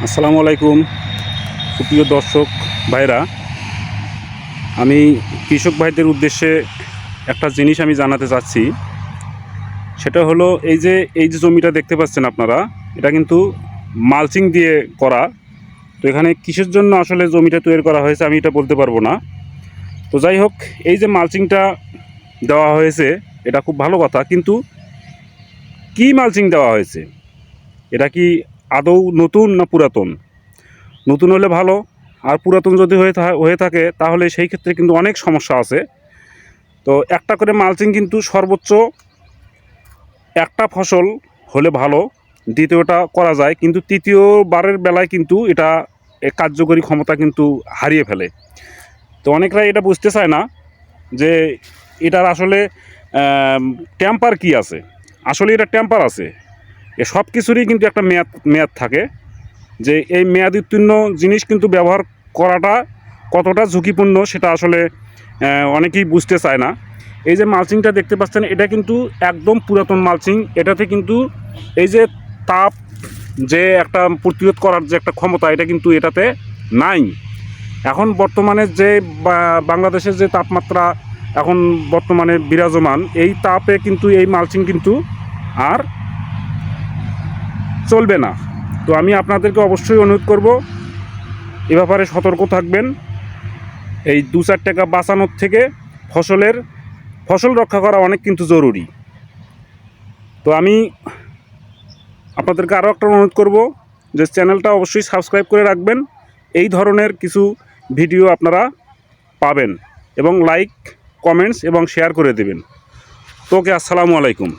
আসসালামু আলাইকুম, সুপ্রিয় দর্শক ভাইরা। আমি কৃষক ভাইদের উদ্দেশ্যে একটা জিনিস আমি জানাতে চাচ্ছি। সেটা হলো এই যে এই যে জমিটা দেখতে পাচ্ছেন আপনারা, এটা কিন্তু মালচিং দিয়ে করা। তো এখানে কিসের জন্য আসলে জমিটা তৈরি করা হয়েছে আমি এটা বলতে পারব না। তো যাই হোক, এই যে মালচিংটা দেওয়া হয়েছে, এটা খুব ভালো কথা, কিন্তু কি মালচিং দেওয়া হয়েছে? এটা কি আদৌ নতুন না পুরাতন? নতুন হলে ভালো, আর পুরাতন যদি হয়ে হয়ে থাকে, তাহলে সেই ক্ষেত্রে কিন্তু অনেক সমস্যা আছে। তো একটা করে মালচিং কিন্তু সর্বোচ্চ একটা ফসল হলে ভালো, দ্বিতীয়টা করা যায়, কিন্তু তৃতীয়বারের বেলায় কিন্তু এটা কার্যকরী ক্ষমতা কিন্তু হারিয়ে ফেলে। তো অনেকরা এটা বুঝতে চায় না যে এটার আসলে ট্যাম্পার কি আছে? আসলে এটা ট্যাম্পার আছে। এ সব কিছুরই কিন্তু একটা মেয়াদ মেয়াদ থাকে যে এই মেয়াদ উত্তীর্ণ জিনিস কিন্তু ব্যবহার করাটা কতটা ঝুঁকিপূর্ণ সেটা আসলে অনেকেই বুঝতে চায় না। এই যে মালচিংটা দেখতে পাচ্ছেন, এটা কিন্তু একদম পুরাতন মালচিং। এটাতে কিন্তু এই যে তাপ যে একটা প্রতিরোধ করার যে একটা ক্ষমতা, এটা কিন্তু এটাতে নাই। এখন বর্তমানে যে বাংলাদেশের যে তাপমাত্রা এখন বর্তমানে বিরাজমান, এই তাপে কিন্তু এই মালচিং কিন্তু আর চলবে না। তো আমি আপনাদেরকে অবশ্যই অনুরোধ করব, এ ব্যাপারে সতর্ক থাকবেন। এই দু চার টাকা বাঁচানোর থেকে ফসলের, ফসল রক্ষা করা অনেক কিন্তু জরুরি। তো আমি আপনাদেরকে আরও একটা অনুরোধ করব যে চ্যানেলটা অবশ্যই সাবস্ক্রাইব করে রাখবেন। এই ধরনের কিছু ভিডিও আপনারা পাবেন এবং লাইক, কমেন্টস এবং শেয়ার করে দেবেন। তো ওকে, আসসালামু আলাইকুম।